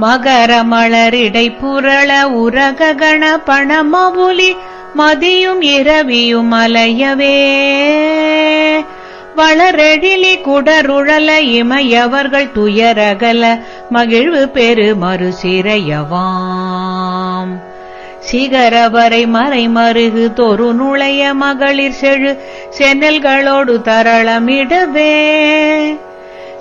மகர மலரிடை புரள உரககண பணமவுலி மதியும் இரவியும் அலையவே. வளரெழிலி குடருழல இமையவர்கள் துயரகல மகிழ்வு பெரு மறுசிறையவாம். சிகரவரை மறை மருகு தொரு நுழைய மகளிர் செழு சென்னல்களோடு தரளமிடவே.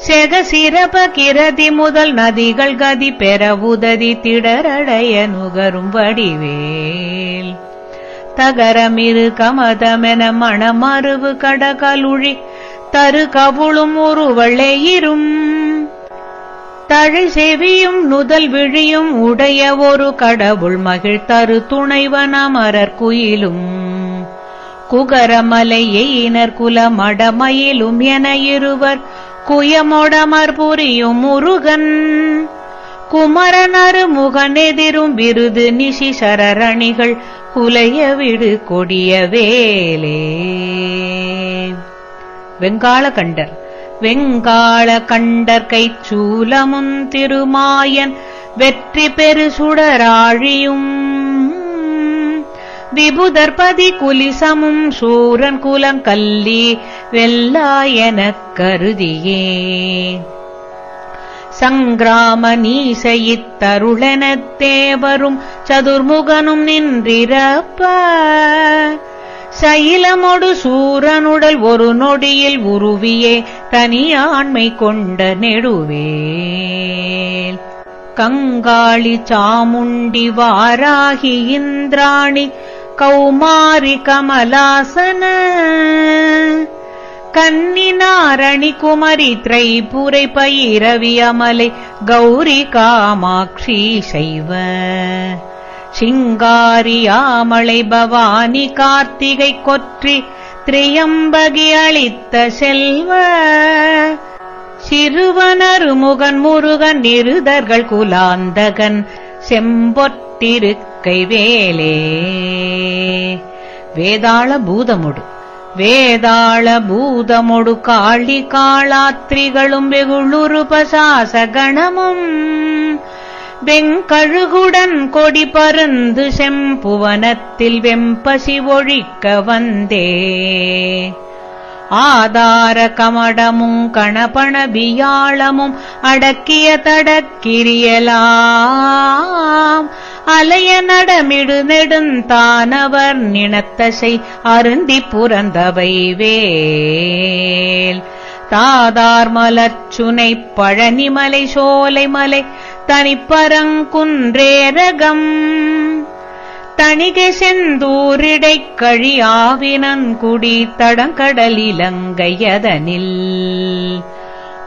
செக சிறப கிரதி முதல் நதிகள் கதி பெற உததி திடரடைய நுகரும் வடிவேல். தகரமிரு கமதமென மணமருவு கடகலுழி தரு கவுளும் உருவளையிரும் தழை செவியும் நுதல் விழியும் உடைய ஒரு கடவுள் மகிழ் தரு துணைவன் அமரர் குயிலும். குகரமலை எயினர் குலமடமயிலும் என இருவர் குயமொடமர் புரியும் முருகன். குமரனரு முகனெதிரும் விருது நிஷி சரரணிகள் குலைய விடு கொடிய வேலே. வெங்காள கண்டர் வெங்காள கண்டர் கைச்சூலமுன் திருமாயன் வெற்றி பெரு சுடராழியும். விபுதர்பதி குலிசமும் சூரன் குலம் கல்லி வெல்லாயனக் கருதியே. சங்கிராம நீசையித்தருளெனத் தேவரும் சதுர்முகனும் நின்றிரப்ப. சைலமொடு சூரனுடல் ஒரு நொடியில் உருவியே தனியாண்மை கொண்ட நெடுவேல். கங்காளி சாமுண்டி வாராகி இந்திராணி கௌமாரி கமலாசன. கன்னினாரணி குமரி திரைபுரை பயிரவி அமலை கௌரி காமாட்சி சைவ சிங்காரியாமலை பவானி கார்த்திகை கொற்றி திரியம்பகி அளித்த செல்வ. சிறுவனரு முகன் முருகன் நிருதர்கள் குலாந்தகன் செம்பொட்டிருக்கை வேலே வேதாள பூதமுடு வேதாள பூதமொடு காளி காளாத்திரிகளும் வெகுளுரு பசாசகணமும் வெங்கழுகுடன் கொடி பருந்து செம்புவனத்தில் வெம்பசி ஒழிக்க வந்தே. ஆதார கமடமும் கணபண வியாழமும் அடக்கிய தடக்கிரியலாம். அலைய நடமிடு நெடுந்தானவர் நினத்தசை அருந்தி புறந்தவை வேல். தாதார் மலர்ச்சுனை பழனிமலை சோலைமலை தனிப்பரங்குன்றேரகம் தணிகை செந்தூரிடை கழியாவினன் தடங்கடல் இலங்கையதனில்.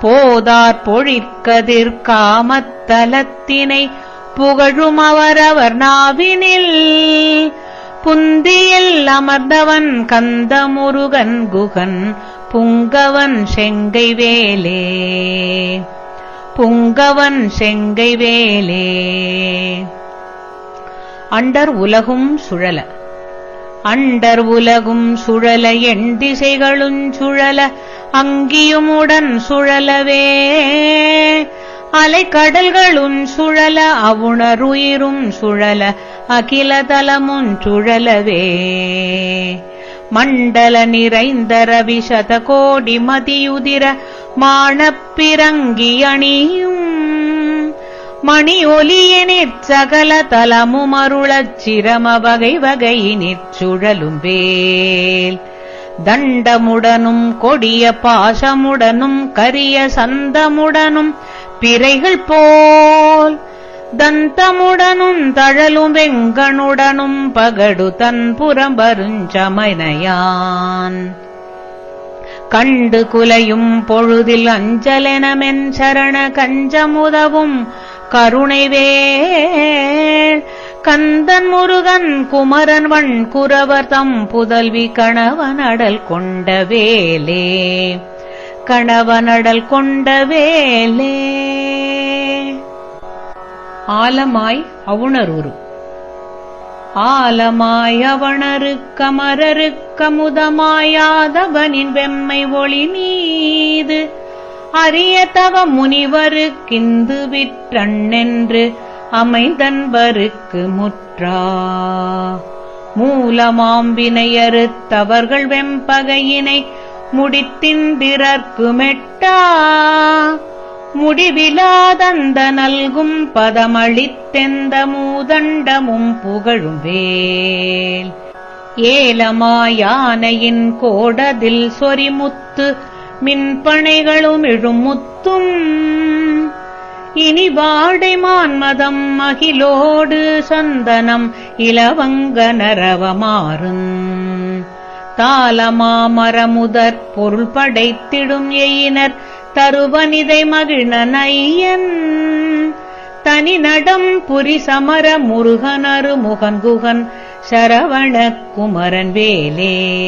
போதார் பொழிற்கதிர் காமத்தலத்தினை புகழும் அவரவர் நாவினில். புந்தியில் அமர்ந்தவன் கந்தமுருகன் குகன் புங்கவன் செங்கை வேலே. புங்கவன் செங்கை வேலே. அண்டர் உலகும் சுழல. அண்டர் உலகும் சுழல எண் திசைகளும் சுழல அங்கியுமுடன் சுழலவே. அலைக்கடல்களும் சுழல அவுணருயிரும் சுழல அகில தலமும் சுழலவே. மண்டல நிறைந்த ரவி சத கோடி மதியுதிர மானப்பிரங்கி அணியும் மணி ஒலியினிற் சகல தலமும் அருளச் சிரம வகை வகையினிற் சுழலும் வேல். தண்டமுடனும் கொடிய பாசமுடனும் கரிய சந்தமுடனும் பிறைகள் போல் தந்தமுடனும் தழலும் வெங்கனுடனும் பகடு தன் புறம்பருஞ்சமனையான். கண்டு குலையும் பொழுதில் அஞ்சலெனமென் சரண கஞ்சமுதவும் கருணைவேள். கந்தன் முருகன் குமரன் வண் குரவர் தம் புதல்வி கணவன் அடல் கொண்ட வேலே. கணவனடல் கொண்ட வேலே. ஆலமாய் அவுணரூரு. ஆலமாய் கமுதமாயாதவனின் வெம்மை ஒளி மீது. அரிய தவ முனிவருக்கிந்து விற்றண்ணென்று அமைந்தன்பருக்கு முற்றா. மூலமாம்பினையறுத்தவர்கள் வெம்பகையினை முடித்திந்திரற்கு மெட்டா. முடிவிலாதந்த நல்கும் பதமளித்தெந்த மூதண்டமும் புகழும் வேல். ஏலமாயானையின் கோடதில் சொரிமுத்து மின்பனைகளும் இழுமுத்தும். இனி வாடை மான்மதம் மகிழோடு சந்தனம் இலவங்க நரவமாறும். தாளமாமரமுதற் பொருள் படைத்திடும் எயினர் தருவனிதை மகிழ்ன நையன். தனி நடம் புரி சமர முருகனரு முகன்குகன் சரவண குமரன் வேலே.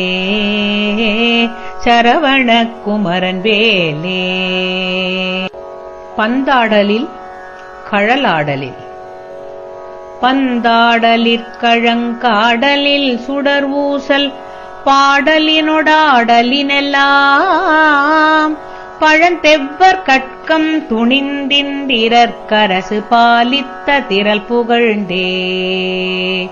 சரவண குமரன் வேலே. பந்தாடலில் கழலாடலில். பந்தாடலிற்கழங்காடலில் சுடர் ஊசல் பாடலினொடாடலினெல்லாம் பழந்தெவ்வர் கட்கம் துணிந்திந்திரற்கரசு பாலித்த திரல் புகழ்ந்தே.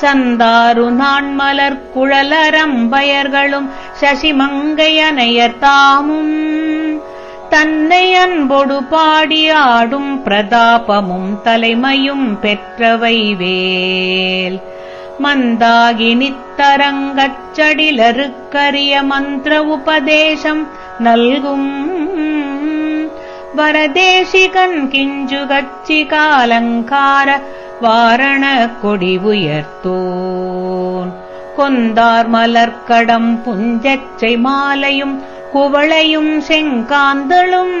சந்தாரு நான் மலர் குழலரம்பயர்களும் சசிமங்கையனையர் தாமும் தன்னை அன்பொடு பாடி ஆடும் பிரதாபமும் தலைமையும் பெற்றவை வேல். மந்தாகினித்தரங்கச்சடிலருக்கரிய மந்திர உபதேசம் நல்கும். வரதேசிகன் கிஞ்சு கச்சி காலங்கார வாரண கொடி உயர்த்தோன். கொந்தார் மலர்க்கடம் புஞ்சச்சை மாலையும் குவளையும் செங்காந்தளும்.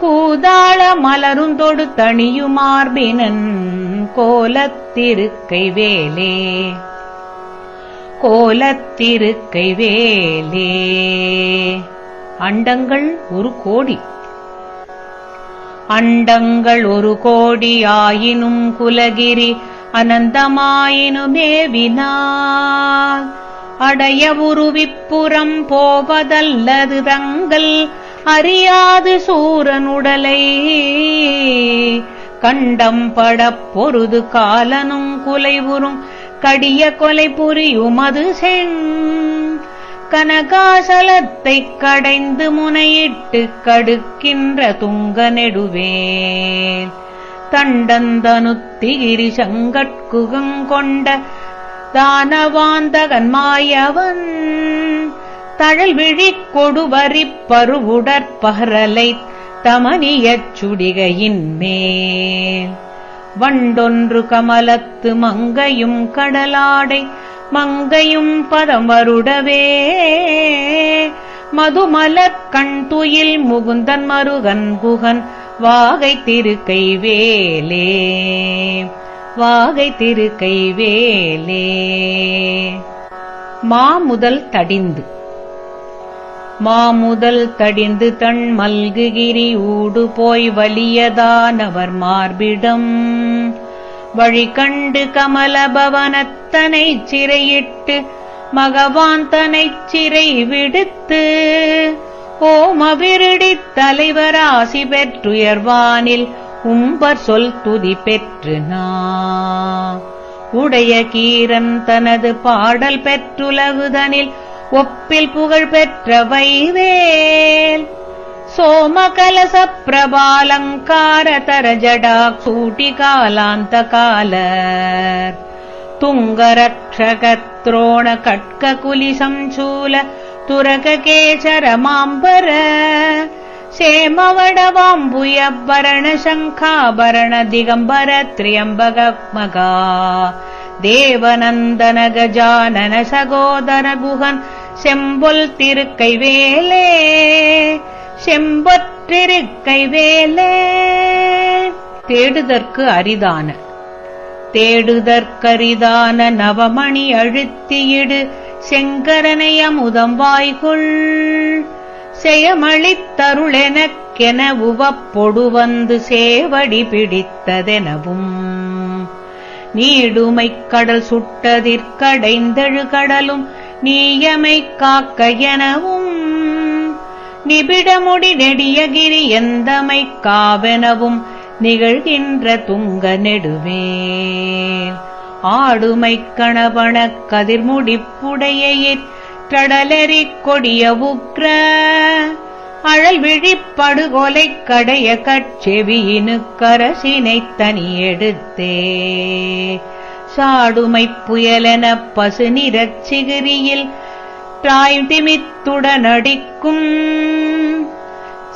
கூதாள மலருந்தொடு தணியுமார்பினன். கோலத்திருக்கை வேலே கோலத்திருக்கை வேலே அண்டங்கள் ஒரு கோடி. அண்டங்கள் ஒரு கோடி ஆயினும் குலகிரி அனந்தமாயினுமேவினால் அடைய உருவிப்புறம் போவதல்லது தங்கள் அறியாது சூரனுடலை. கண்டம் படப் பொருது காலனும் குலைவுறும். கடிய கொலை புரியுமது செங். கனகாசலத்தைக் கடைந்து முனையிட்டு கடுக்கின்ற துங்க நெடுவேல் தண்டந்தனுத்திகிரி சங்கட்குகங்கொண்ட தானவாந்தகன் மாயவன். தழல் விழிக் கொடுவரிப் பருவுடற்பகரலைத் தமனியச் சுடிகையின் மேல். வண்டொன்று கமலத்து மங்கையும் கடலாடை மங்கையும் பதம் வருடவே மதுமலர் கண் துயில் முகுந்தன் மருகன் குகன் வாகை திருக்கை வேலே. வாகை திருக்கை வேலே. மாமுதல் தடிந்து. மாமுதல் தடிந்து தன் மல்குகிரி ஊடு போய் வலியதானவர் மார்பிடம். வழி கண்டு கமலபவனத்தனைச் சிறையிட்டு மகவான் தனைச் சிறை விடுத்து ஓமவிருடித் தலைவராசி பெற்றுயர்வானில் உம்பர் சொல் துதி பெற்று நா. உடைய கீரன் தனது பாடல் பெற்றுலகுதனில் ஒப்பில் புகழ் பெற்ற வைவேல் சோமகலச பிரபாலங்கார தர ஜடா சூட்டி காலாந்த காலர். துங்கரக்ஷகத்ரோண கட்க குலி சம்சூல துரக கேசர மாம்பர. சேமவடவாம்புயபரண தேவநந்தன கஜானன சகோதர குகன் செம்பொல் திருக்கை வேலே செம்பொற்றிருக்கை வேலே தேடுதற்கு அரிதான தேடுதற்கரிதான நவமணி அழுத்தியிடு செங்கரனை அமுதம் வாய்குள் செயமளித்தருளெனக்கென உவப்பொடு வந்து சேவடி பிடித்ததெனவும். நீடுமைக் கடல் சுட்டதிற்கடைந்தழு கடலும் நீயமை காக்க எனவும் நிபிடமுடி நெடியகிரி எந்தமை காவெனவும் நிகழ்கின்ற துங்க நெடுவே ஆடுமை கணவன கதிர்முடிப்புடையிற் கடலெறிக் கொடிய உக்ர அழல் விழிப்படுகொலை கடைய கட்செவியினு கரசினைத் தனியெடுத்தே சாடுமை புயலென பசு நிறச் சிகிரியில் திமித்துடனடிக்கும்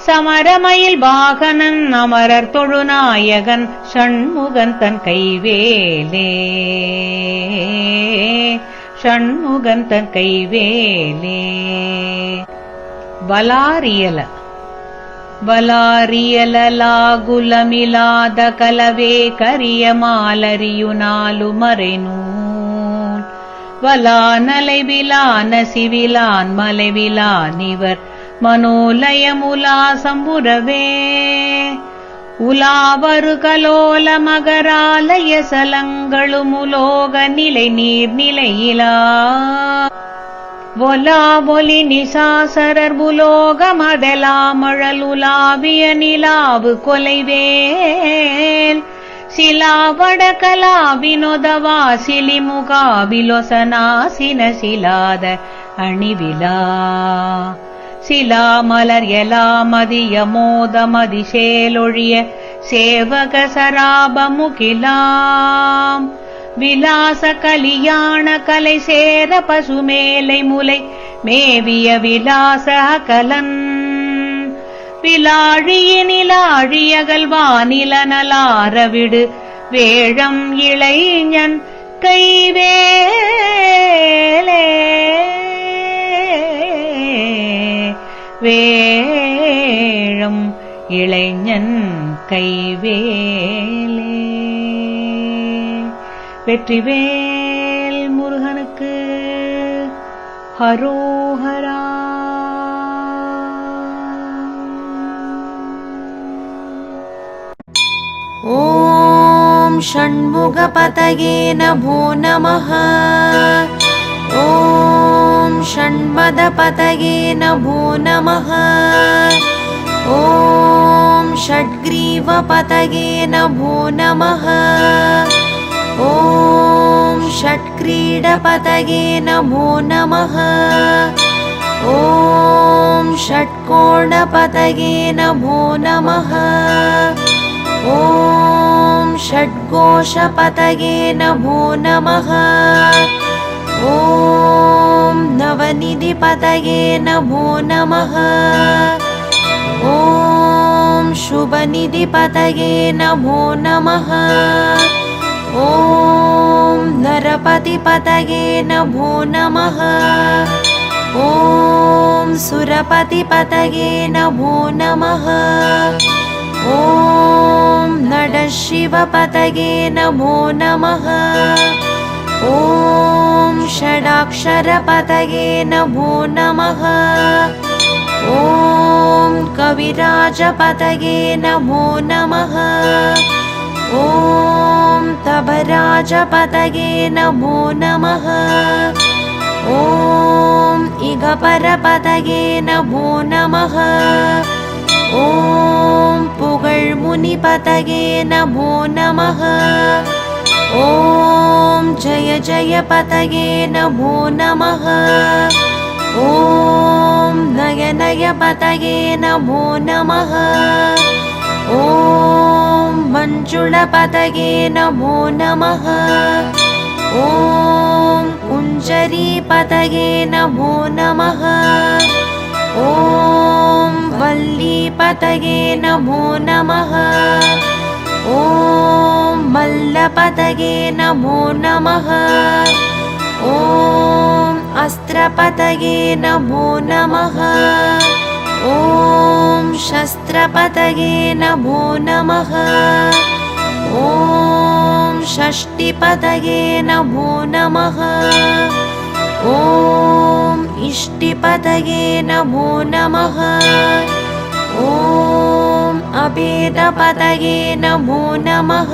சமரமயில் வாகனன் அமரர் தொழுநாயகன் ஷண்முகன் தன் கைவேலே. ஷண்முகன் தன் கைவேலே. ಬಲಾರಿಯಲ ಬಲಾರಿಯಲಾಗುಲಮಿಲಾದ ಕಲವೇ ಕರಿಯ ಮಾಲರಿಯು ನಾಲು ಮರೆನು வலானலை விலான சிவிலான் மலைவிலான் இவர் மனோலயமுலாசம் உறவே உலாவரு கலோல மகராலய சலங்களும் உலோக நிலை நீர் நிலையிலா. ஒலா ஒலி நிசாசரர் புலோகமதலாமழலுலாவிய நிலாவு கொலைவேல். சிலாவட கலா வினோதவா சிலாத அணிவிலா. சிலாமலர் எலாமதிய மோதமதி சேவக சராபமுகிலாம் விலாச கலியாண கலை சேர பசுமேலை முலை மேவிய விலாச கலன் விலாழியினிலாழியகல் வானிலனலாரவிடு வேழம் இளைஞன் கைவேலே. வேழம் இளைஞன் கைவேல். வெற்றிவேல் முருகனுக்கு ஹரோஹரா ॐ षण्मुखपतये नभो नमः ॐ षण्मदपतये नभो नमः ॐ षड्ग्रीवपतये नभो नमः ॐ षट्क्रीडपतये नमो नमः। ॐ षट्कोणपतये नमो नमः। ॐ षड्कोशपतये नमो नमः। ॐ नवनिधिपतये नमो नमः। ॐ शुभनिधिपतये नमो नमः ॐ नरपतिपतये नमो नमः। ॐ सुरपतिपतये नमो नमः। ॐ नडशिवपतये नमो नमः। ॐ षडाक्षरपतये नमो नमः। ॐ कविराजपतये नमो नमः ॐ तभराजपतये नमो नमः। ॐ इगपरपतये नमो नमः। ॐ पुगழ்मुनिपतये नमो नमः। ॐ जय जय पतये नमो नमः। ॐ नय नय पतये नमो नमः। ॐ मञ्जुळपतये नमो नमः। ॐ कुञ्जरीपतये नमो नमः। ॐ वल्लीपतये नमो नमः। ॐ मल्लपतये नमो नमः। ॐ अस्त्रपतये नमो नमः। ॐ शस्त्रपतये नमो नमः ॐ षष्टिपतये नमो नमः। ॐ इष्टिपतये नमो नमः। ॐ अभेदपतये नमो नमः।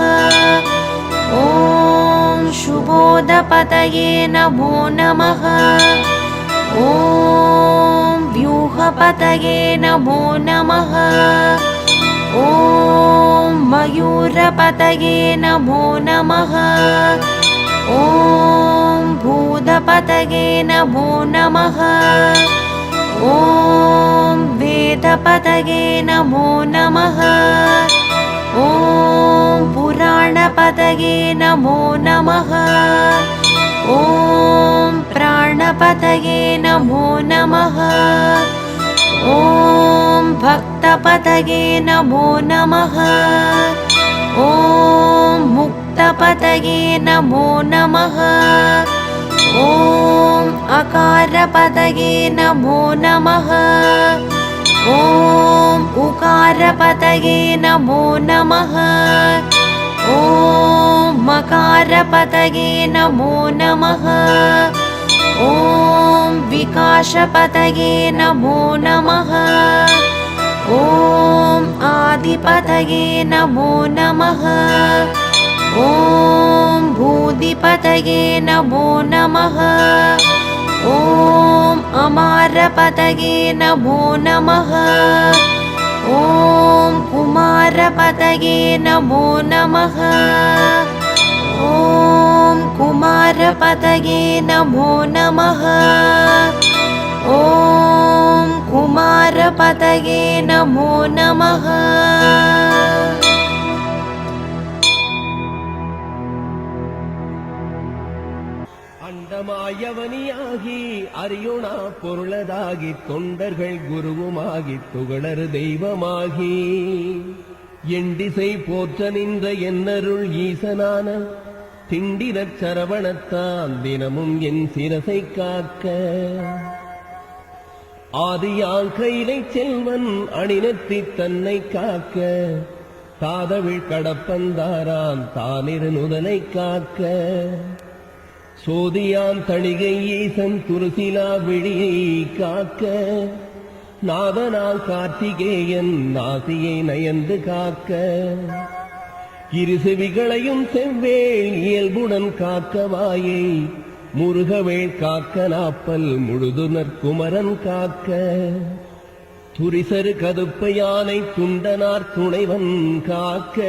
ॐ शुभोदपतये नमो नमः। ॐ व्यूहपतये नमो नमः ॐ मयूरपतये नमो नमः। ॐ भूतपतये नमो नमः। ॐ वेदपतये नमो नमः। ॐ पुराणपतये नमो नमः। ॐ प्राणपतये नमो नमः ॐ भक्तपतये नमो नमः। ॐ मुक्तपतये नमो नमः। ॐ अकारपतये नमो नमः। ॐ उकारपतये नमो नमः। ॐ मकारपतये नमो नमः। ॐ विकासपतये नमो नमः। ॐ आदिपतये नमो नमः। ॐ भूदिपतये नमो नमः। ॐ अमारपतये नमो नमः। ॐ कुमारपतये नमो नमः ॐ कुमारपतये नमो नमः ॐ कुमारपतये नमो नमः அண்டமாயவனியாகி அரியுணா பொருளதாகி தொண்டர்கள் குருவுமாகி துகளறு தெய்வமாகி எண்டிசை போற்ற நின்ற என்னருள் ஈசனான திண்டிரச் சரவணத்தான் தினமும் என் சிரசை காக்க. ஆதியால் கைலை செல்வன் அணிநெத்தி தன்னை காக்க. தாதவிழ் கடப்பந்தாரான் தானிரு நுதலை காக்க. சோதியான் தணிகை ஈசன் துருசிலா விழியை காக்க. நாதனால் கார்த்திகேயன் நாசியை நயந்து காக்க. இரு செவிகளையும் செவ்வேள் இயல்புடன் காக்கவாயை. முருகவேள் காக்க நாப்பல் முழுதுனர் குமரன் காக்க. துரிசரு கதுப்ப யானை துண்டனார் துணைவன் காக்க.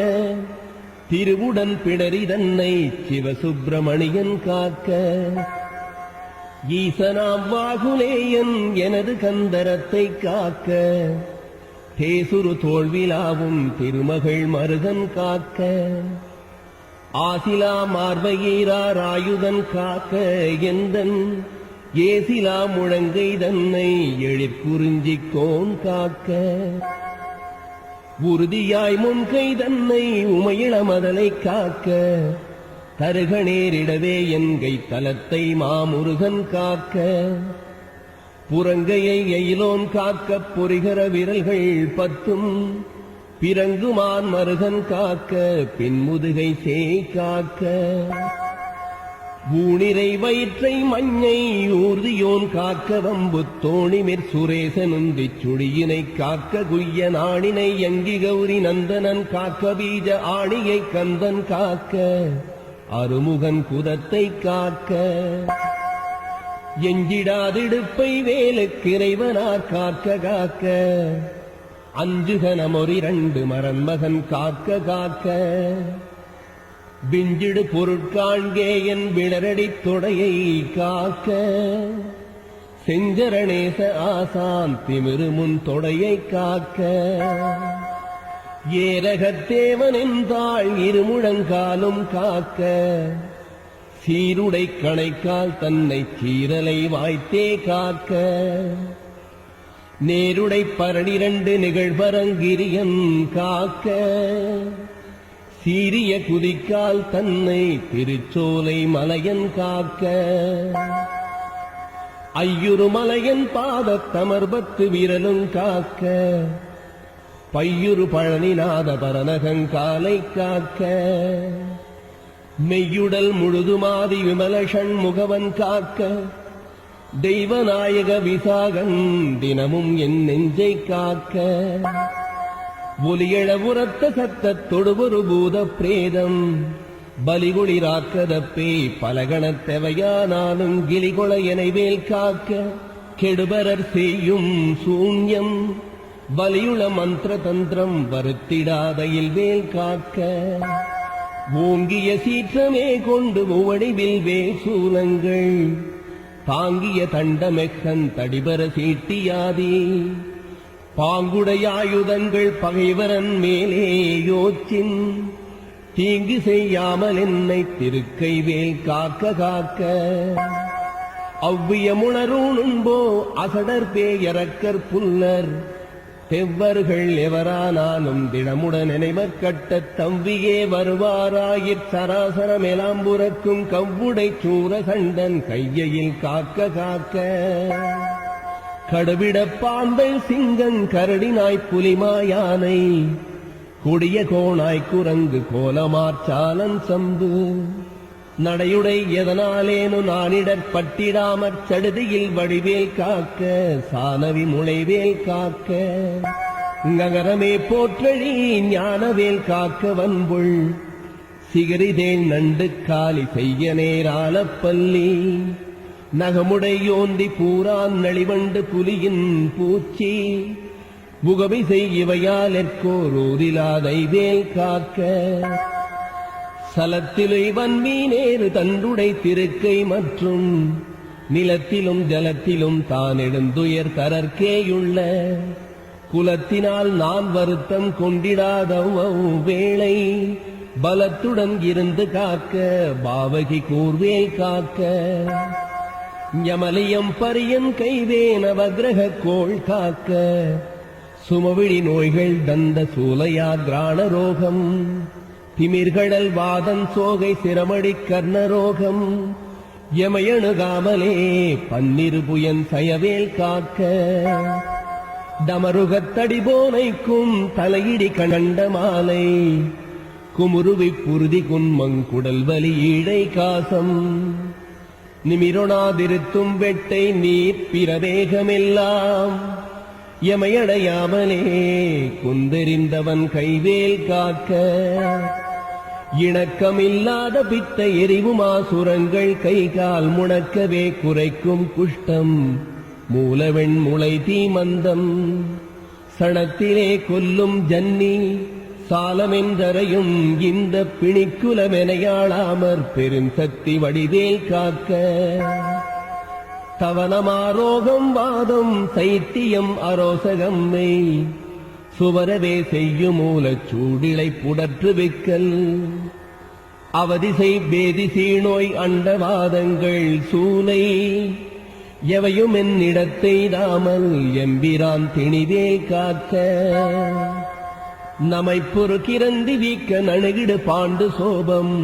திருவுடன் பிடரி தன்னை சிவசுப்பிரமணியன் காக்க. ஈசனாம் வாகுலேயன் எனது கந்தரத்தை காக்க. தேசுரு தோல்விலாவும் திருமகள் மருகன் காக்க. ஆசிலா மார்பகீரார் ஆயுதன் காக்க எந்தன்? ஏசிலா முழங்கை தன்னை எழிற்குறிஞ்சிக்கோன் காக்க. உறுதியாய் முன்கை தன்னை உமையிளமதலை காக்க. தருக நேரிடவே என்கை தலத்தை மாமுருகன் காக்க. புறங்கையை எயிலோன் காக்க பொறிகர விரல்கள் பத்தும் பிறங்குமான் மருகன் காக்க பின்முதுகை சேய் காக்க. ஊனிரை வயிற்றை மஞ்சை ஊர்தியோன் காக்க வம்பு தோணிமிர் சுரேசனுந்தி சுழியினை காக்க குய்ய நாணினை எங்கி கௌரி நந்தனன் காக்க பீஜ ஆணியை கந்தன் காக்க அருமுகன் குதத்தை காக்க. எஞ்சிடாதிடுப்பை வேலுக்கிறைவனார் காக்க காக்க அஞ்சுகனமொரிரண்டு மரன்மகன் காக்க காக்க. விஞ்சிடு பொருட்காண்கே என் விளரடித் தொடையை காக்க. செஞ்சரணேச ஆசான் திமிரு முன் தொடையை காக்க. ஏரகத்தேவன் என்றாள் இருமுழங்காலும் காக்க. சீருடை கணைக்கால் தன்னை சீரலை வாய்த்தே காக்க. நேருடை பரணிரண்டு நிகழ்வரங்கிரியன் காக்க. சீரிய குதிக்கால் தன்னை திருச்சோலை மலையன் காக்க. ஐயுறு மலையன் பாதத் தமர்பத்து விரலும் காக்க. பையுறு பழனிநாத பரநகங்காலை காக்க. மெய்யுடல் முழுதுமாதி விமலஷண் முகவன் காக்க தெய்வநாயக விசாகன் தினமும் என் நெஞ்சை காக்க. ஒலியள உரத்த சத்தத் தொடுவொரு பூத பிரேதம் பலிகுளிராக்கதப்பே பலகணத் தெவையானாலும் கிளிகொள எனவேல் காக்க. கெடுபரர் செய்யும் சூன்யம் வலியுள மந்திர தந்திரம் வருத்திடாதையில் வேல் காக்க. ஓங்கிய சீற்றமே கொண்டு உவடிவில் வேசூலங்கள். தாங்கிய தண்டமெக்கன் தடிபர சீட்டியாதே. பாங்குடைய ஆயுதங்கள் பகைவரன் மேலே யோச்சின். தீங்கு செய்யாமல் என்னை திருக்கை வேல் காக்க. காக்க அவ்வியமுணரூணும்போ அசடர் பேயரக்கர் புல்லர். தெவ்வர்கள் எவரானாலும் திடமுடன் நினைவர் கட்டத் தம்பியே வருவாராயிற் சராசரமெலாம் புறக்கும் கவ்வுடை சூர கண்டன் கையையில் காக்க காக்க. கடுவிட பாம்பை சிங்கன் கரடினாய் புலிமாயானை கொடிய கோணாய் குரங்கு கோலமார்ச்சாலன் சம்பு. நடையுடை எதனாலேனு நானிடற் பட்டிடாமற் சடுதியில் வடிவேல் காக்க சானவி முளைவேல் காக்க. நகரமே போற்றழி ஞானவேல் காக்க வன்புள் சிகரிதேள் நண்டு காலி செய்ய நேரான பள்ளி நகமுடையோந்தி பூரான் நளிவண்டு புலியின் பூச்சி முகமிசை இவையால் எற்கோரூரிலாதை வேல் காக்க. சலத்திலை வன்மீனேறு தண்டுடை திருக்கை மற்றும் நிலத்திலும் ஜலத்திலும் தான் எழுந்துயர் தரற்கேயுள்ள. குலத்தினால் நான் வருத்தம் கொண்டிடாத வேளை பலத்துடன் இருந்து காக்க பாவகி கூர்வே காக்க. யமலியம் பரியன் கைவேன வக்ரக கோள் காக்க. சுமவிழி நோய்கள் தந்த சூலையா கிராண ரோகம் திமிர்கடல் வாதன் சோகை சிரமடி கர்ணரோகம். எமையணுகாமலே பன்னிரு புயன் சயவேல் காக்க. டமருகத்தடி போனைக்கும் தலையிடி கண்ட மாலை. குமுருவி புருதி குன்மங்குடல் வலி ஈழை காசம். நிமிரொணாதிருத்தும் வெட்டை நீ பிரவேகமெல்லாம் எமையடையாமலே குந்தெறிந்தவன் கைவேல் காக்க. இணக்கமில்லாத பித்த எரிவுமாசுரங்கள் கை கால் முடக்கவே குறைக்கும் குஷ்டம். மூலவெண் முளை தீமந்தம் சணத்திலே கொல்லும் ஜன்னி சாலமென்றரையும் இந்த பிணிக்குலமெனையாளாமற் பெருஞ்சக்தி வடிவேல் காக்க. தவனமாரோகம் வாதம் சைத்தியம் அரோசகம்மை சுவரவே செய்யும் மூலச் சூடிலை புடற்று விக்கல். அவதிசை பேதி சீநோய் அண்டவாதங்கள் சூலை எவையும் என்னிடத்தை தாமல் எம்பிரான் திணிவே காக்க. நமை பொறுக்கிறந்தி வீக்க நணுகிடு பாண்டு சோபம்.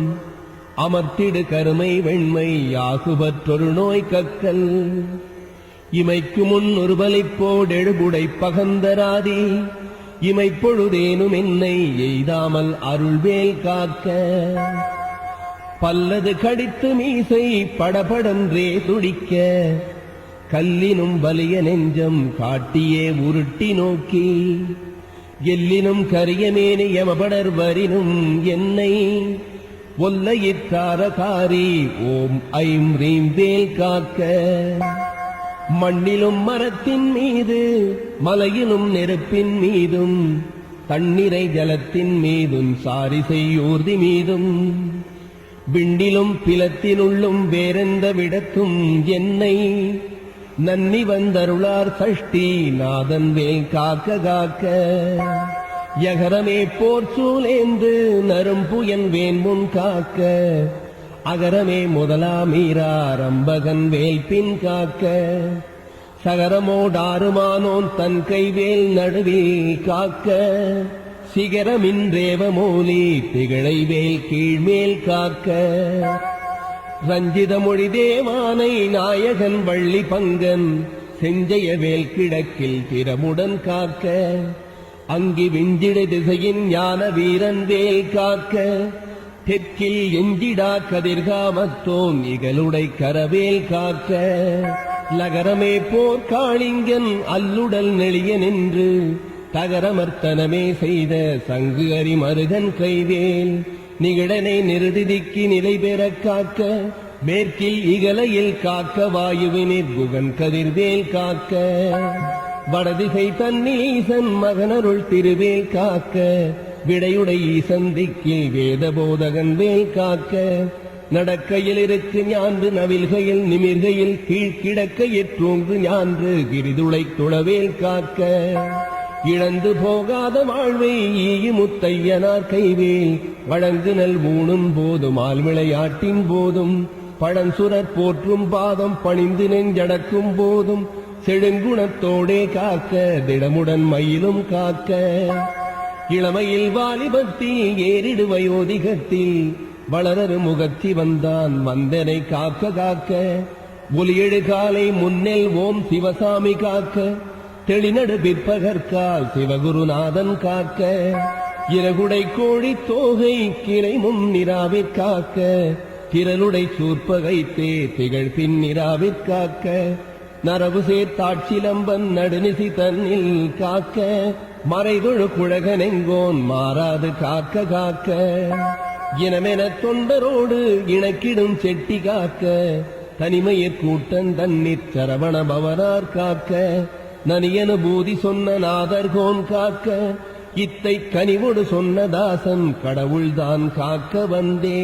அமர்த்திடு கருமை வெண்மை யாகுபற்றொரு நோய் கக்கல். இமைக்கு முன் ஒரு பலிப்போடெழுபுடை பகந்தராதி இமைப்பொழுதேனும் என்னை எய்தாமல் அருள்வேல் காக்க. பல்லது கடித்து மீசை படபடன்றே துடிக்க கல்லினும் வலிய நெஞ்சம் காட்டியே உருட்டி நோக்கி. எல்லினும் கரியமேனி யமபடர் வரினும் என்னை ஒல்லையிற்றாரகாரி ஓம் ஐம் ரீம் வேல் காக்க. மண்ணிலும் மரத்தின் மீது மலையிலும் நெருப்பின் மீதும் தண்ணீரை ஜலத்தின் மீதும் சாரிசை ஊர்தி மீதும். விண்டிலும் பிலத்தினுள்ளும் வேறெந்த விடத்தும் என்னை நன்னி வந்தருளார் சஷ்டி நாதன் வேல் காக்க காக்க. யகரமே போர் சூலேந்து நரும்புயன் வேன் முன் காக்க. அகரமே முதலாமீராரம்பகன் வேல் பின் காக்க. சகரமோடாருமானோன் தன் கைவேல் நடுவில் காக்க. சிகரமின்றேவ மோலி திகழை வேல் கீழ்மேல் காக்க. ரஞ்சித மொழி தேவானை நாயகன் வள்ளி பங்கன் செஞ்சய வேல் கிடக்கில் திறமுடன் காக்க. அங்கி விஞ்சிட திசையின் ஞான வீரன் வேல் காக்க தெற்கில் எஞ்சிடா கதிர்காமத்தோன் இகலுடை கரவேல் காக்க. லகரமே போர்க்காளிங்கன் அல்லுடல் நெளிய நின்று தகரமர்த்தனமே செய்த சங்கு அரி மருகன் கைவேல். நிகழனை நிறுதிக்கு நிலை பெற காக்க மேற்கில் இகலையில் காக்க வாயுவினை புகன் கதிர்வேல் காக்க. வடதிசை தன்னீசன் மகனருள் திருவேல் காக்க விடையுடை சந்திக்கில் வேத போதகன் வேல் காக்க. நடக்கையில் இருக்கு ஞான்று நவில்கையில் நிமிர்கையில் கீழ்கிடக்கையிற் தூங்கு ஞான்று கிரிதுளை துளவேல் காக்க. இழந்து போகாத வாழ்வை ஈயு முத்தையனார் கைவேல் வழங்கு நல் ஊணும் போதும் ஆள் விளையாட்டின் போதும் பழஞ்சுரற் போற்றும் பாதம் பணிந்து நெஞ்சடக்கும் போதும் செழுங்குணத்தோடே காக்க திடமுடன் மயிலும் காக்க. இளமையில் வாலிபத்தில் ஏறிடு வயோதிகத்தில் வளரரு முகத்தி வந்தான் மந்தனை காக்க காக்க. ஒலியெழு காலை முன்னெல் ஓம் சிவசாமி காக்க. தெளிநடு பிற்பகற்கால் சிவகுருநாதன் காக்க. இரகுடை கோழி தோகை கிளை முன்னிராவிற் காக்க. திரளுடை சூற்பகைத்தே திகழ் பின் காக்க. நரவு சேர்த்தாட்சிலம்பன் நடுநிசி தன்னில் காக்க மறைதொழு குழகனெங்கோன் மாறாது காக்க காக்க. இனமென தொண்டரோடு இணக்கிடும் செட்டி காக்க தனிமையற் கூட்டன் தன்னிற் சரவண பவனார் காக்க நனியனு பூதி சொன்ன நாதர்கோன் காக்க இத்தை கனிவோடு சொன்ன தாசன் கடவுள்தான் காக்க வந்தே.